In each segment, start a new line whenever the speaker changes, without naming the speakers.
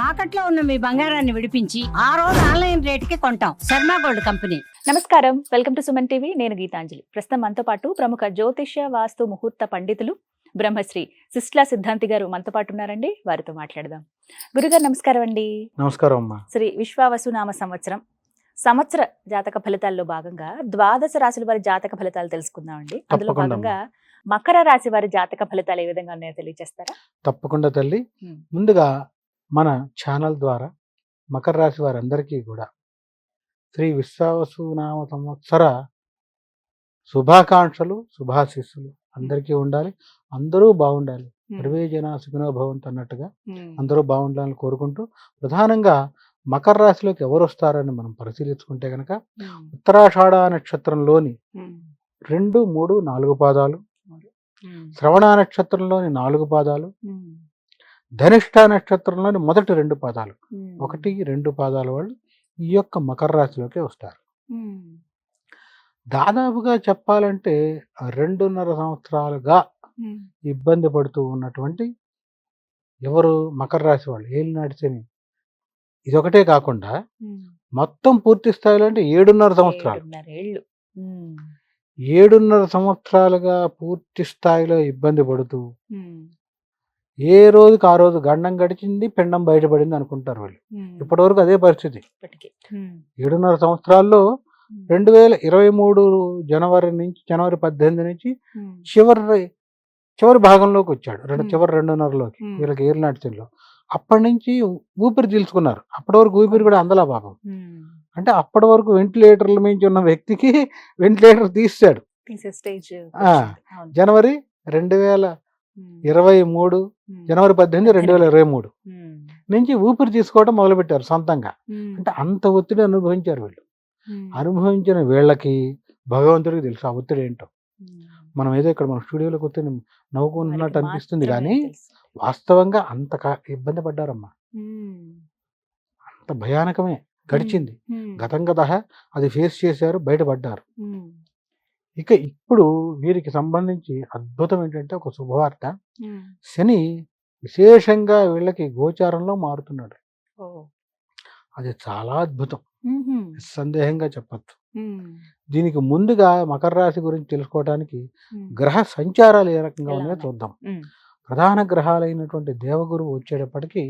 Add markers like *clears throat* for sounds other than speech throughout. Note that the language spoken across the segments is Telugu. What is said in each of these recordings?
తాకట్లో ఉన్న మీ బంగారాన్ని విడిపించి ఆ రోజు ఆన్లైన్ రేటుకి కొంటాం. Sharma gold company.
నమస్కారం. Welcome to Suman TV. నేను గీతాంజలి. ప్రస్తుతం మనతో పాటు ప్రముఖ జ్యోతిష్య వాస్తు ముహూర్త పండితులు బ్రహ్మశ్రీ సిస్లా సిద్ధాంతి గారు మనతో పాటు ఉన్నారండి. వారితో మాట్లాడదాం. గురుగారు నమస్కారం అండి.
నమస్కారం అమ్మా.
శ్రీ విశ్వావసు నామ సంవత్సరం. సంవత్సర జాతక ఫలితాల్లో భాగంగా ద్వాదశ రాశుల వారి జాతక ఫలితాలు తెలుసుకుందామండి అందులో భాగంగా మకర రాశి వారి జాతక ఫలితాలు ఏ విధంగా ఉన్నాయో తెలియజేస్తారా
తప్పకుండా తల్లి. ముందుగా మన ఛానల్ ద్వారా మకర రాశి వారందరికీ కూడా శ్రీ విశ్వావసునామ సంవత్సర శుభాకాంక్షలు శుభాశీస్సులు అందరికీ ఉండాలి అందరూ బాగుండాలి సర్వే జన సుఖినో భవంతు అన్నట్టుగా. అందరూ బాగుండాలని కోరుకుంటూ ప్రధానంగా మకర రాశిలోకి ఎవరు వస్తారని మనం పరిశీలించుకుంటే కనుక. ఉత్తరాషాఢ నక్షత్రంలోని. రెండు మూడు నాలుగు పాదాలు. శ్రవణ నక్షత్రంలోని నాలుగు పాదాలు. ధనిష్ట నక్షత్రంలోని మొదటి రెండు పాదాలు. ఒకటి రెండు పాదాల వాళ్ళు ఈ యొక్క మకర రాశిలోకి వస్తారు. దాదాపుగా చెప్పాలంటే రెండున్నర సంవత్సరాలుగా. ఇబ్బంది పడుతూ ఉన్నటువంటి ఎవరు మకర రాశి వాళ్ళు ఏలినాటి శని ఇదొకటే కాకుండా. మొత్తం పూర్తి స్థాయిలో అంటే ఏడున్నర సంవత్సరాలు
ఏడున్నర ఏళ్ళు
సంవత్సరాలుగా పూర్తి స్థాయిలో ఇబ్బంది పడుతూ. ఏ రోజుకి ఆ రోజు గండం గడిచింది పెండం బయటపడింది అనుకుంటారు వాళ్ళు. ఇప్పటివరకు అదే పరిస్థితి. ఏడున్నర సంవత్సరాల్లో. రెండు వేల ఇరవై మూడు జనవరి నుంచి జనవరి పద్దెనిమిది నుంచి. చివరి చివరి భాగంలోకి వచ్చాడు రెండు. చివరి రెండున్నరలోకి. వీళ్ళకి ఏరునాటిలో అప్పటి నుంచి ఊపిరి తీల్చుకున్నారు అప్పటి వరకు ఊపిరి కూడా అందలా పాపం. అంటే అప్పటి వరకు వెంటిలేటర్ల మించి ఉన్న వ్యక్తికి *laughs* వెంటిలేటర్ తీసాడు జనవరి రెండు వేల ఇరవై మూడు జనవరి పద్దెనిమిది రెండు వేల ఇరవై మూడు నుంచి ఊపిరి తీసుకోవడం మొదలుపెట్టారు సొంతంగా. అంటే అంత ఒత్తిడి అనుభవించారు వీళ్ళు. అనుభవించిన వీళ్ళకి భగవంతుడికి తెలుసు ఆ ఒత్తిడి ఏంటో. మనం ఏదో ఇక్కడ మన స్టూడియోలో కూర్చొని నవ్వుకుంటున్నట్టు అనిపిస్తుంది కానీ వాస్తవంగా అంత ఇబ్బంది పడ్డారమ్మా. అంత భయానకమే గడిచింది. గతం గత అది ఫేస్ చేశారు బయటపడ్డారు. ఇక ఇప్పుడు వీరికి సంబంధించి అద్భుతం ఏంటంటే ఒక శుభవార్త. శని విశేషంగా వీళ్ళకి గోచారంలో మారుతున్నాడు. అది చాలా అద్భుతం. సందేహంగా చెప్పచ్చు. దీనికి ముందుగా మకర రాశి గురించి తెలుసుకోవడానికి గ్రహ సంచారాలు ఏ రకంగా ఉన్నాయో? చూద్దాం. ప్రధాన గ్రహాలైనటువంటి దేవగురువు వచ్చేటప్పటికి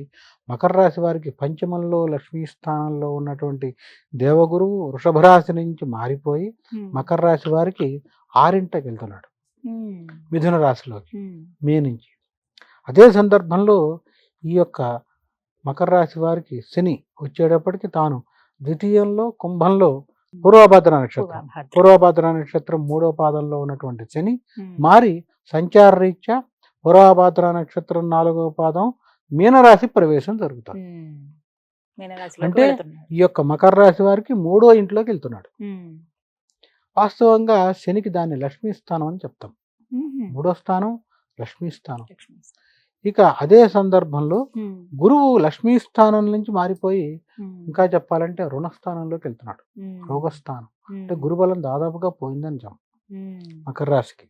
మకర రాశి వారికి పంచమంలో లక్ష్మీ స్థానంలో ఉన్నటువంటి దేవగురువు వృషభ రాశి నుంచి మారిపోయి మకర రాశి వారికి ఆరింటకి వెళ్తున్నాడు. మిథున రాశిలోకి మే నుంచి. అదే సందర్భంలో ఈ యొక్క మకర రాశి వారికి శని వచ్చేటప్పటికి తాను ద్వితీయంలో కుంభంలో పూర్వభద్ర నక్షత్రం. పూర్వభద్ర. నక్షత్రం మూడో పాదంలో ఉన్నటువంటి శని మారి సంచార రీత్యా పూర్వభద్ర నక్షత్రం నాలుగో పాదం మీనరాశి ప్రవేశం జరుగుతుంది అంటే ఈ యొక్క మకర రాశి వారికి మూడో ఇంట్లోకి వెళ్తున్నాడు. వాస్తవంగా శనికి దాన్ని లక్ష్మీ స్థానం అని చెప్తాం. మూడో స్థానం లక్ష్మీ స్థానం. ఇక అదే సందర్భంలో గురువు లక్ష్మీ స్థానం నుంచి మారిపోయి ఇంకా చెప్పాలంటే రుణస్థానంలోకి వెళ్తున్నాడు. రోగస్థానం. అంటే గురుబలం దాదాపుగా పోయిందని చెప్పం. మకర రాశికి.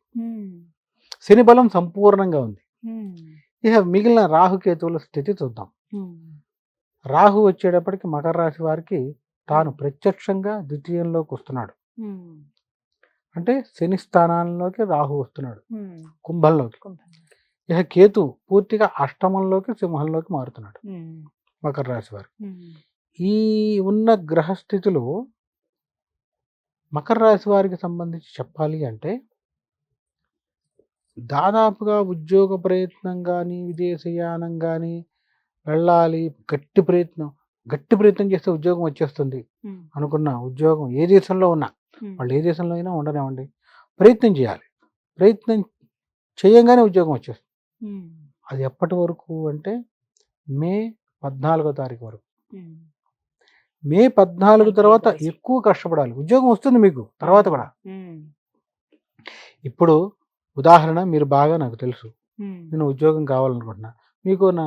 శని బలం సంపూర్ణంగా ఉంది. ఇక మిగిలిన రాహుకేతువుల స్థితి చూద్దాం. రాహు వచ్చేటప్పటికి మకర రాశి వారికి తాను ప్రత్యక్షంగా ద్వితీయంలోకి వస్తున్నాడు. అంటే శని స్థానాల్లోకి రాహు వస్తున్నాడు. కుంభంలోకి. ఇక కేతు పూర్తిగా అష్టమంలోకి సింహంలోకి మారుతున్నాడు. మకర రాశి వారు. ఈ ఉన్న గ్రహస్థితులు మకర రాశి వారికి సంబంధించి చెప్పాలి అంటే దాదాపుగా ఉద్యోగ ప్రయత్నం కానీ విదేశయానం కానీ వెళ్ళాలి. గట్టి ప్రయత్నం గట్టి ప్రయత్నం చేస్తే ఉద్యోగం వచ్చేస్తుంది. అనుకున్న ఉద్యోగం ఏ దేశంలో ఉన్నా వాళ్ళు ఏ దేశంలో అయినా ఉండనివ్వండి. ప్రయత్నం చేయాలి. ప్రయత్నం చేయంగానే ఉద్యోగం వచ్చేస్తుంది. అది ఎప్పటి వరకు అంటే మే పద్నాలుగో తారీఖు వరకు. మే పద్నాలుగు తర్వాత ఎక్కువ కష్టపడాలి. ఉద్యోగం వస్తుంది మీకు తర్వాత కూడా. ఇప్పుడు ఉదాహరణ మీరు బాగా నాకు తెలుసు. నేను ఉద్యోగం కావాలనుకుంటున్నా. మీకు నా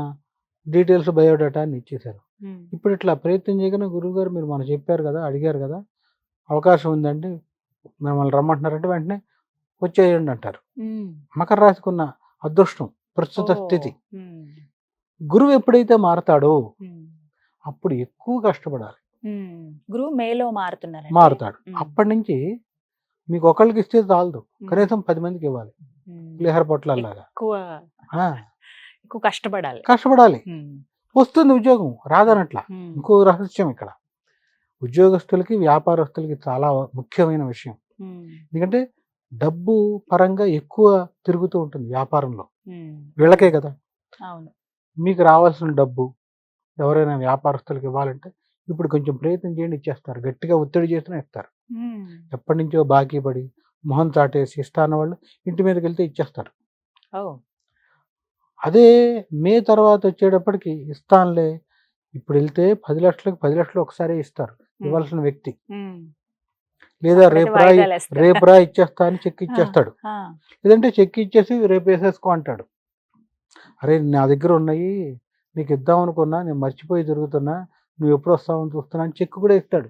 డీటెయిల్స్ బయోడేటా అని ఇచ్చేశారు. ఇప్పుడు ఇట్లా ప్రయత్నం చేయగానే గురువు గారు మీరు మనం చెప్పారు కదా అడిగారు కదా అవకాశం ఉందండి మిమ్మల్ని రమ్మంటున్నారంటే వెంటనే వచ్చేయండి అంటారు. మకర రాశికి ఉన్న అదృష్టం ప్రస్తుత స్థితి. గురువు ఎప్పుడైతే మారతాడో అప్పుడు ఎక్కువ కష్టపడాలి.
గురువు మేలో మారుతున్నారు
మారుతాడు. అప్పటి నుంచి మీకు ఒకళ్ళకి ఇస్తే చాలదు. కనీసం పది మందికి ఇవ్వాలి. పులిహోర పొట్లాల్లాగా.
ఎక్కువ కష్టపడాలి.
కష్టపడాలి. వస్తుంది ఉద్యోగం రాదనట్లా. ఇంకో రహస్యం ఇక్కడ. ఉద్యోగస్తులకి వ్యాపారస్తులకి చాలా ముఖ్యమైన విషయం. ఎందుకంటే డబ్బు పరంగా ఎక్కువ తిరుగుతూ ఉంటుంది వ్యాపారంలో. వీళ్ళకే కదా. మీకు రావాల్సిన డబ్బు ఎవరైనా వ్యాపారస్తులకు ఇవ్వాలంటే ఇప్పుడు కొంచెం ప్రయత్నం చేయండి ఇచ్చేస్తారు గట్టిగా ఒత్తిడి చేసినా ఇస్తారు. ఎప్పటి నుంచో బాకీ పడి మొహం చాటేసి ఇస్తాన్న వాళ్ళు ఇంటి మీదకి వెళ్తే ఇచ్చేస్తారు అదే మే తర్వాత వచ్చేటప్పటికి ఇస్తానులే ఇప్పుడు వెళ్తే పది లక్షలకు పది లక్షలు ఒకసారి ఇస్తారు ఇవ్వాల్సిన వ్యక్తి. లేదా
అప్పుడైతే
రేపు రా
వాయిదాలు వేస్తారు.
రేపు రా ఇచ్చేస్తా అని చెక్ ఇచ్చేస్తాడు. లేదంటే చెక్ ఇచ్చేసి రేపు వేసేసుకో అంటాడు అరే నా దగ్గర ఉన్నాయి నీకు ఇద్దాం అనుకున్నా నేను మర్చిపోయి తిరుగుతున్నా నువ్వు ఎప్పుడు వస్తావని చూస్తున్నా అని చెక్ కూడా ఇస్తాడు.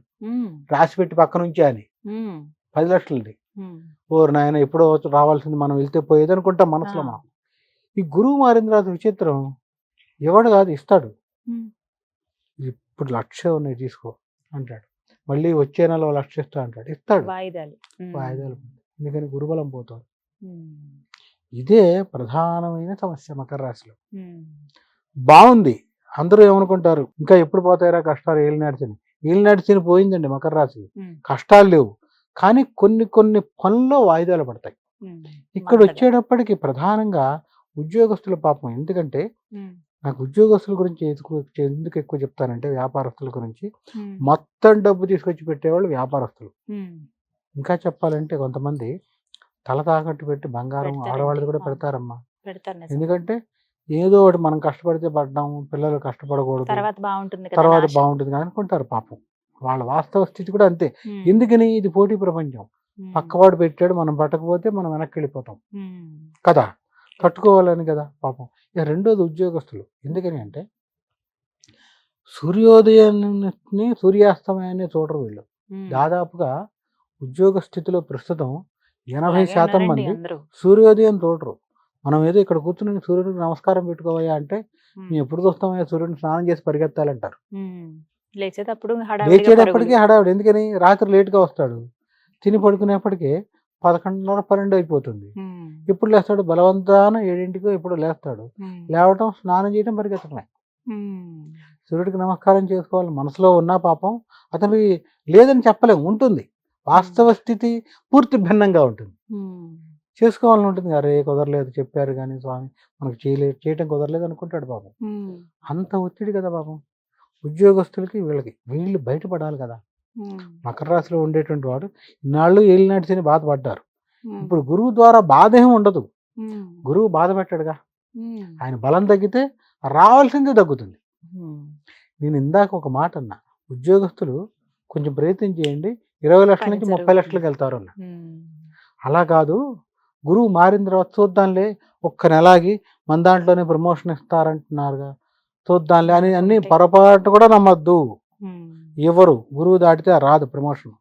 రాసి పెట్టి పక్క నుంచి అని. పది లక్షలది
ఉమ్.
ఓ నాయన ఎప్పుడో రావాల్సింది మనం వెళ్తే పోయేది అనుకుంటాం మనసులో. మనం ఈ గురువు మారిన తర్వాత విచిత్రం ఎవడు కాదు ఇస్తాడు. ఇప్పుడు లక్ష ఉన్నాయి తీసుకో అంటాడు మళ్ళీ వచ్చే నెల లక్ష ఇస్తా అంటాడు ఇస్తాడు
వాయిదాలు
ఎందుకని గురుబలం పోతాడు. ఇదే ప్రధానమైన సమస్య మకర రాశిలో. బాగుంది అందరూ ఏమనుకుంటారు ఇంకా ఎప్పుడు పోతాయిరా కష్టాలు ఏళ్ళు నడిచింది ఏళ్ళు నడిచిన పోయిందండి మకర రాశి. కష్టాలు లేవు కానీ కొన్ని కొన్ని పనుల్లో వాయిదాలు పడతాయి. ఇక్కడ. వచ్చేటప్పటికి ప్రధానంగా ఉద్యోగస్తుల పాపం ఎందుకంటే. నాకు ఉద్యోగస్తుల గురించి ఎందుకు ఎక్కువ చెప్తానంటే వ్యాపారస్తుల గురించి. మొత్తం డబ్బు తీసుకొచ్చి పెట్టేవాళ్ళు వ్యాపారస్తులు. ఇంకా చెప్పాలంటే కొంతమంది తల తాకట్టు పెట్టి బంగారం. ఆడవాళ్ళది కూడా. పెడతారమ్మా. ఎందుకంటే ఏదో ఒకటి మనం కష్టపడితే పడ్డాము పిల్లలు కష్టపడకూడదు
తర్వాత బాగుంటుంది
తర్వాత కదా అనుకుంటారు పాపం. వాళ్ళ వాస్తవ స్థితి కూడా అంతే. ఎందుకని? ఇది పోటీ ప్రపంచం. పక్కవాడు పెట్టాడు మనం పట్టకపోతే మనం వెనక్కి వెళ్ళిపోతాం. కదా? కట్టుకోవాలని కదా పాపం. ఇక రెండోది ఉద్యోగస్తులు. ఎందుకని అంటే సూర్యోదయాన్ని సూర్యాస్తమయాన్ని చూడరు వీళ్ళు. దాదాపుగా ఉద్యోగ స్థితిలో ప్రస్తుతం ఎనభై శాతం మంది. సూర్యోదయం చూడరు. మనం ఏదో ఇక్కడ కూర్చుని సూర్యుడికి నమస్కారం పెట్టుకోవయ్యా అంటే. మేము ఎప్పుడు చూస్తామయ్యా సూర్యుడిని స్నానం చేసి పరిగెత్తాలంటారు.
లేచేటప్పుడు
లేచేటప్పటికి. హడావిడి ఎందుకని రాత్రి లేట్గా వస్తాడు తిని పడుకునేప్పటికీ పదకొండున్నర పన్నెండు అయిపోతుంది
ఉమ్.
ఎప్పుడు లేస్తాడు బలవంతాన ఏడింటికో ఎప్పుడు లేస్తాడు. లేవటం స్నానం చేయడం పరిగెత్తడమే. సూర్యుడికి నమస్కారం చేసుకోవాలి మనసులో ఉన్నా పాపం అతనికి లేదని చెప్పలేం ఉంటుంది వాస్తవ స్థితి పూర్తి భిన్నంగా ఉంటుంది. చేసుకోవాలని ఉంటుంది అరే కుదరలేదు చెప్పారు కానీ స్వామి మనకు చేయలేదు చేయటం కుదరలేదు అనుకుంటాడు పాపం. అంత ఒత్తిడి కదా పాపం ఉద్యోగస్తులకి వీళ్ళకి వీళ్ళు బయటపడాలి కదా. మకర రాశిలో ఉండేటువంటి వాడు ఇన్నాళ్ళు ఏళ్ళు నడిచని బాధపడ్డారు. ఇప్పుడు గురువు ద్వారా బాధ ఏం ఉండదు. గురువు బాధ పెట్టాడుగా. ఆయన బలం తగ్గితే రావాల్సిందే తగ్గుతుంది. నేను ఇందాక ఒక మాట అన్నా ఉద్యోగస్తులు కొంచెం ప్రయత్నం చేయండి ఇరవై లక్షల నుంచి ముప్పై. లక్షలకు వెళ్తారు అన్న. అలా కాదు గురువు మారిన తర్వాత చూద్దాంలే ఒక్క నెలాగి మన దాంట్లోనే ప్రమోషన్ ఇస్తారంటున్నారుగా చూద్దాంలే అని అన్ని. పొరపాటు కూడా నమ్మద్దు. ఎవరు గురువు దాటితే రాదు ప్రమోషన్.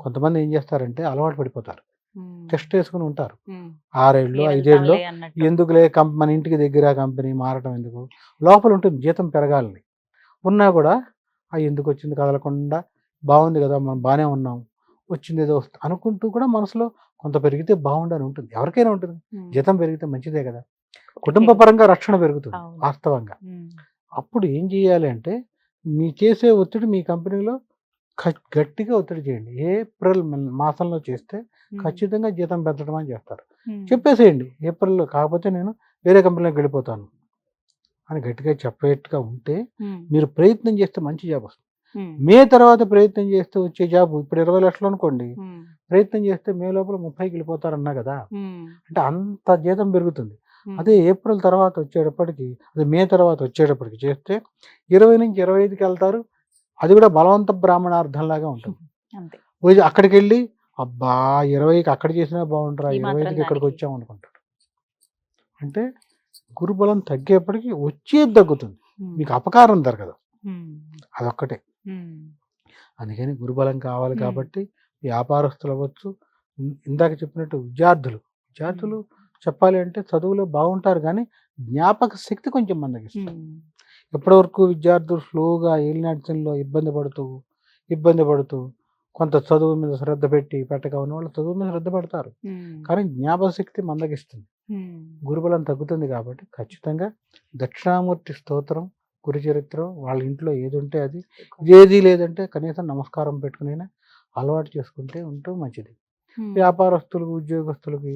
కొంతమంది ఏం చేస్తారంటే అలవాటు పడిపోతారు. టెస్ట్ వేసుకుని ఉంటారు. ఆరేళ్ళు ఐదేళ్ళు. ఎందుకులే కంప్ మన ఇంటికి దగ్గర కంపెనీ మారటం ఎందుకు లోపల ఉంటుంది జీతం పెరగాలని ఉన్నా కూడా ఆ ఎందుకు వచ్చింది కదలకుండా బాగుంది కదా మనం బాగానే ఉన్నాం వచ్చింది ఏదో వస్తుంది అనుకుంటూ కూడా మనసులో కొంత పెరిగితే బాగుండని ఉంటుంది ఎవరికైనా ఉంటుంది. జీతం పెరిగితే మంచిదే కదా కుటుంబ పరంగా రక్షణ పెరుగుతుంది. వాస్తవంగా. అప్పుడు ఏం చేయాలి అంటే మీ చేసే ఒత్తిడి మీ కంపెనీలో గట్టిగా ఒత్తిడి చేయండి ఏప్రిల్ మాసంలో చేస్తే. ఖచ్చితంగా జీతం పెంచడం అని చేస్తారు. చెప్పేసేయండి ఏప్రిల్లో కాకపోతే నేను వేరే కంపెనీలోకి వెళ్ళిపోతాను అని గట్టిగా చెప్పేట్టుగా ఉంటే. మీరు ప్రయత్నం చేస్తే మంచి జాబ్ వస్తుంది. మే తర్వాత ప్రయత్నం చేస్తే వచ్చే జాబ్ ఇప్పుడు ఇరవై లక్షలు అనుకోండి. ప్రయత్నం చేస్తే మే లోపల ముప్పైకి వెళ్ళిపోతారన్నా కదా. అంటే అంత జీతం పెరుగుతుంది. అదే ఏప్రిల్ తర్వాత వచ్చేటప్పటికి అదే మే తర్వాత వచ్చేటప్పటికి చేస్తే ఇరవై నుంచి ఇరవై ఐదుకి వెళ్తారు అది కూడా బలవంత బ్రాహ్మణార్థంలాగా ఉంటుంది *laughs* అక్కడికి వెళ్ళి అబ్బా ఇరవైకి అక్కడ చేసినా బాగుంటారా ఇరవై ఐదుకి ఇక్కడికి
దానికి.
వచ్చాం అనుకుంటాడు అంటే గురుబలం తగ్గేప్పటికి వచ్చేది తగ్గుతుంది. మీకు అపకారం జరగదు. అదొక్కటే. అందుకని గురుబలం కావాలి. కాబట్టి వ్యాపారస్తులు అవ్వచ్చు ఇందాక చెప్పినట్టు విద్యార్థులు విద్యార్థులు చెప్పాలి అంటే చదువులో బాగుంటారు కానీ జ్ఞాపక శక్తి కొంచెం మందగిస్తుంది
ఉమ్.
ఎప్పటి వరకు విద్యార్థులు స్లోగా ఏలినాటిలో ఇబ్బంది పడుతూ ఇబ్బంది పడుతూ కొంత చదువు మీద శ్రద్ధ పెట్టి పెట్టక ఉన్న వాళ్ళు చదువు మీద శ్రద్ధ పెడతారు. కానీ జ్ఞాపకశక్తి మందగిస్తుంది.
ఉమ్,
గురుబలం తగ్గుతుంది కాబట్టి ఖచ్చితంగా దక్షిణామూర్తి స్తోత్రం గురు చరిత్రం వాళ్ళ ఇంట్లో ఏది ఉంటే అది ఏది లేదంటే కనీసం నమస్కారం పెట్టుకునైనా అలవాటు చేసుకుంటే ఉంటూ మంచిది. వ్యాపారస్తులకు ఉద్యోగస్తులకి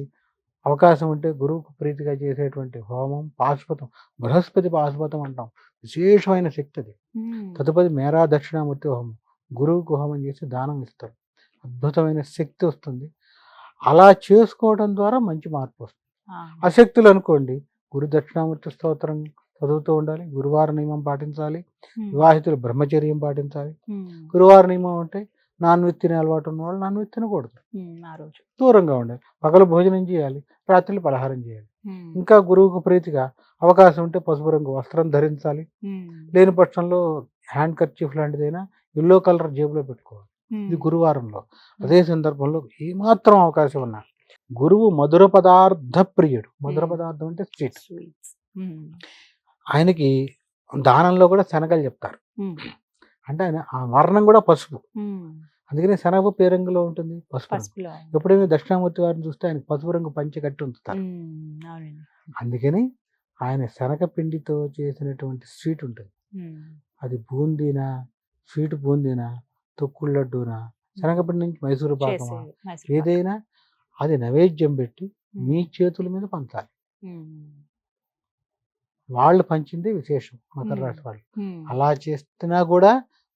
అవకాశం ఉంటే గురువుకు ప్రీతిగా చేసేటువంటి హోమం పాశుపతం బృహస్పతి పాశుపతం అంటాం. విశేషమైన శక్తి అది. తదుపరి మేరా దక్షిణామూర్తి హోమం. గురువుకు హోమం చేసి దానం ఇస్తారు. అద్భుతమైన శక్తి వస్తుంది. అలా చేసుకోవడం ద్వారా మంచి మార్పు వస్తుంది.
ఆ,
అశక్తులు అనుకోండి గురు దక్షిణామూర్తి స్తోత్రం చదువుతూ ఉండాలి గురువార నియమం పాటించాలి వివాహితులు బ్రహ్మచర్యం పాటించాలి. గురువార నియమం అంటే నాన్ వెజ్ తినే అలవాటు ఉన్న వాళ్ళు నాన్ వెజ్ తినకూడదు. దూరంగా ఉండాలి. పగలు భోజనం చేయాలి రాత్రి పలహారం చేయాలి. ఇంకా గురువుకు ప్రీతిగా అవకాశం ఉంటే పసుపు రంగు వస్త్రం ధరించాలి. లేని పక్షంలో హ్యాండ్ కర్చీఫ్ లాంటిదైనా ఎల్లో కలర్ జేబులో పెట్టుకోవాలి. ఇది గురువారంలో. అదే సందర్భంలో ఏమాత్రం అవకాశం ఉన్నా గురువు మధుర పదార్థ ప్రియుడు. మధుర. పదార్థం అంటే స్వీట్. ఆయనకి దానంలో కూడా శనగలు చెప్తారు. అంటే ఆయన ఆ వర్ణం కూడా పసుపు. అందుకనే శనగపప్పు ఏ రంగులో ఉంటుంది పసుపు ఎప్పుడైనా దక్షిణామూర్తి వారిని చూస్తే ఆయన పసుపు రంగు పంచి కట్టి ఉంచుతారు. అందుకని ఆయన శనగపిండితో చేసినటువంటి స్వీట్ ఉంటుంది. అది బూందీనా స్వీట్ బూందీనా తొక్కుడు లడ్డూనా శనగపిండి నుంచి మైసూరు పాకమా. ఏదైనా అది నైవేద్యం పెట్టి మీ చేతుల మీద పంచాలి. వాళ్ళు పంచింది విశేషం మకర. రాశి వాళ్ళు. అలా చేస్తున్నా కూడా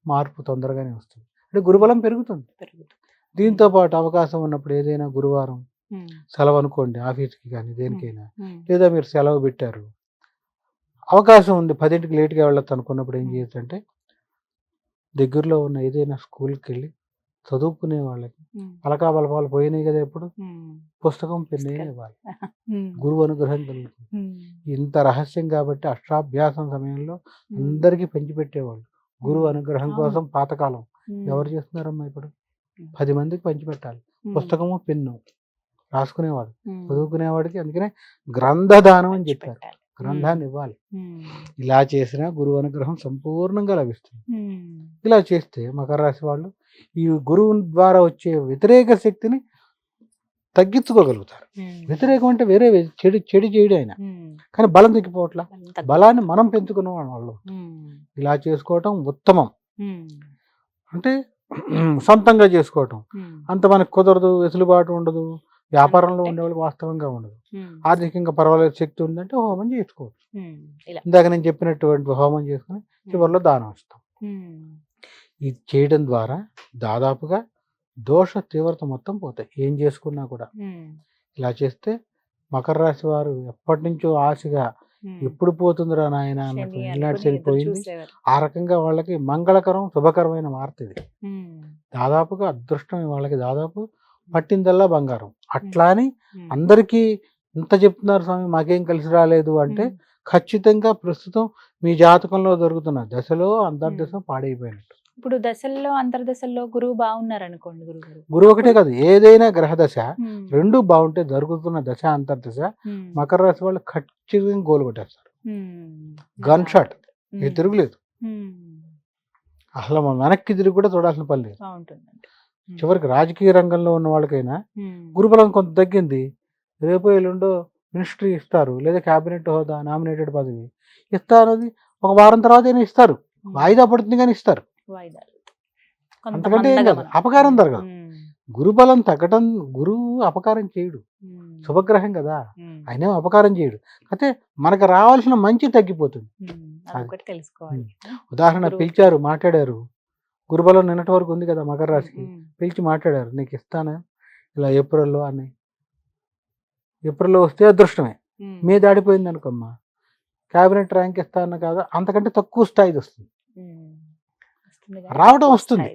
మార్పు తొందరగానే వస్తుంది. అంటే గురుబలం పెరుగుతుంది.
పెరుగుతుంది.
దీంతో పాటు అవకాశం ఉన్నప్పుడు ఏదైనా గురువారం సెలవు అనుకోండి ఆఫీస్కి కానీ దేనికైనా. లేదా మీరు సెలవు పెట్టారు. అవకాశం ఉంది పదింటికి లేట్గా వెళ్ళొచ్చు అనుకున్నప్పుడు ఏం. చేయొచ్చు అంటే దగ్గరలో ఉన్న ఏదైనా స్కూల్కి వెళ్ళి చదువుకునే వాళ్ళకి. పలకా బలపాలు పోయినాయి కదా ఎప్పుడు? పుస్తకం పెన్నే. ఇవ్వాలి. *laughs* గురువు అనుగ్రహం కలుగుతుంది. ఇంత రహస్యం కాబట్టి అష్టాభ్యాసం సమయంలో అందరికీ పంచిపెట్టేవాళ్ళు గురువు అనుగ్రహం. కోసం పాతకాలం. ఎవరు చేస్తున్నారమ్మా ఇప్పుడు. పది మందికి పంచిపెట్టాలి పుస్తకము పెన్ను రాసుకునేవాడు చదువుకునేవాడికి అందుకనే గ్రంథదానం అని చెప్పారు. గ్రంథాన్ని ఇవ్వాలి. ఇలా చేసినా గురువు అనుగ్రహం సంపూర్ణంగా లభిస్తుంది. ఇలా చేస్తే మకర రాశి వాళ్ళు ఈ గురువు ద్వారా వచ్చే వ్యతిరేక శక్తిని తగ్గించుకోగలుగుతారు. వ్యతిరేకం అంటే వేరే చెడు చెడు చేయడు
ఉమ్,
కానీ బలం తగ్గిపోవట్లా?
బలం తగ్గు-
బలాన్ని మనం పెంచుకున్న వాళ్ళు. ఇలా చేసుకోవటం ఉత్తమం. అంటే *clears throat* సొంతంగా చేసుకోవటం. అంత మనకు కుదరదు వెసులుబాటు ఉండదు వ్యాపారంలో ఉండేవాళ్ళకి వాస్తవంగా ఉండదు. ఆర్థికంగా పర్వాలేదు శక్తి ఉందంటే హోమం చేసుకోవచ్చు. ఇందాక నేను చెప్పినటువంటి హోమం చేసుకుని చివరిలో దానం ఇస్తాం. ఇది చేయడం ద్వారా దాదాపుగా దోష తీవ్రత మొత్తం పోతాయి. ఏం చేసుకున్నా కూడా. ఇలా చేస్తే మకర రాశి వారు ఎప్పటి నుంచో ఆశగా. ఎప్పుడు పోతుందిరా నాయన అన్నట్టు చనిపోయింది
చూసేవారు.
ఆ రకంగా వాళ్ళకి మంగళకరం శుభకరమైన వార్త ఇది. దాదాపుగా అదృష్టం వాళ్ళకి దాదాపు పట్టిందల్లా బంగారం. అట్లా అని అందరికీ ఇంత చెప్తున్నారు స్వామి మాకేం కలిసి రాలేదు అంటే ఖచ్చితంగా ప్రస్తుతం మీ జాతకంలో దొరుకుతున్న దశలో అంతర్దశ పాడైపోయినట్టు.
ఇప్పుడు దశల్లో అంతర్దశల్లో గురువు బాగున్నారు అనుకోండి గురువు గారు
గురువు ఒకటే కాదు ఏదైనా గ్రహ దశ రెండు బాగుంటే జరుగుతున్న దశ అంతర్దశ మకర రాశి వాళ్ళు ఖచ్చితంగా గోలు కొట్టేస్తారు. గన్ షాట్ ఏ తిరుగులేదు. అసలు వెనక్కి తిరిగి కూడా చూడాల్సిన పని లేదు. చివరికి రాజకీయ రంగంలో ఉన్న వాళ్ళకైనా గురుబలం కొంత తగ్గింది. రేపు ఎల్లుండో మినిస్ట్రీ ఇస్తారు లేదా క్యాబినెట్ హోదా నామినేటెడ్ పదవి ఇస్తారది ఒక వారం తర్వాత ఇస్తారు. వాయిదా పడుతుంది కానీ ఇస్తారు.
వాయిదాలు
అంతకంటే ఏం కాదు.
మందగమనం.
అపకారం జరగదు. గురుబలం తగ్గడం గురువు అపకారం చేయడు. శుభగ్రహం కదా. ఆయన అపకారం చేయడు. అయితే మనకు రావాల్సిన మంచి తగ్గిపోతుంది.
తెలుసుకోవాలి.
ఉదాహరణ. పిలిచారు మాట్లాడారు. గురుబలం నిన్నటి వరకు ఉంది కదా మకర రాశికి. పిలిచి మాట్లాడారు నీకు ఇస్తాను? ఇలా ఏప్రిల్లో అని. ఏప్రిల్లో వస్తే అదృష్టమే. మే దాడిపోయింది అనుకోమ్మా క్యాబినెట్ ర్యాంక్ ఇస్తా అన్న కాదా అంతకంటే తక్కువ స్థాయిది వస్తుంది.
వస్తుంది
రావడం వస్తుంది.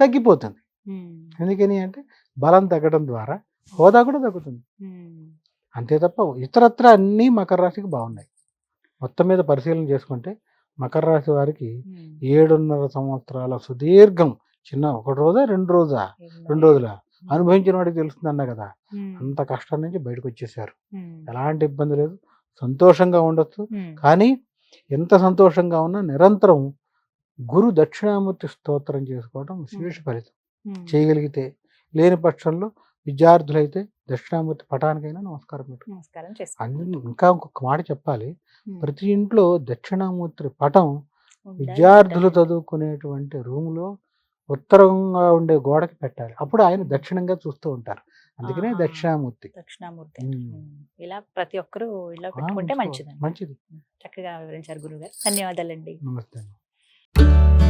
తగ్గిపోతుంది. ఎందుకని అంటే బలం తగ్గడం ద్వారా హోదా కూడా తగ్గుతుంది. అంతే తప్ప ఇతరత్ర అన్నీ మకర రాశికి బాగున్నాయి. మొత్తం మీద పరిశీలన చేసుకుంటే మకర రాశి వారికి ఏడున్నర సంవత్సరాల సుదీర్ఘం చిన్న ఒక రోజా రెండు రోజా రెండు రోజుల అనుభవించిన వాడికి తెలుస్తుంది అన్న కదా అంత కష్టం నుంచి బయటకు వచ్చేసారు. ఎలాంటి ఇబ్బంది లేదు. సంతోషంగా ఉండొచ్చు. కానీ ఎంత సంతోషంగా ఉన్నా నిరంతరం గురు దక్షిణామూర్తి స్తోత్రం చేసుకోవడం విశేష ఫలితం. చేయగలిగితే లేని పక్షంలో విద్యార్థులైతే దక్షిణామూర్తి పటానికైనా నమస్కారం పెట్టు. అందులో ఇంకా ఇంకొక మాట చెప్పాలి. ప్రతి ఇంట్లో దక్షిణామూర్తి పటం విద్యార్థులు. చదువుకునేటువంటి రూములో ఉత్తరంగా ఉండే గోడకి పెట్టాలి. అప్పుడు ఆయన దక్షిణంగా చూస్తూ ఉంటారు. అందుకనే. దక్షిణామూర్తి.
దక్షిణామూర్తి. ఇలా ప్రతి ఒక్కరూ ఇలా పెట్టుకుంటే. మంచిదండి.
మంచిది.
చక్కగా వివరించారు గురుగారు ధన్యవాదాలండి.
నమస్తే you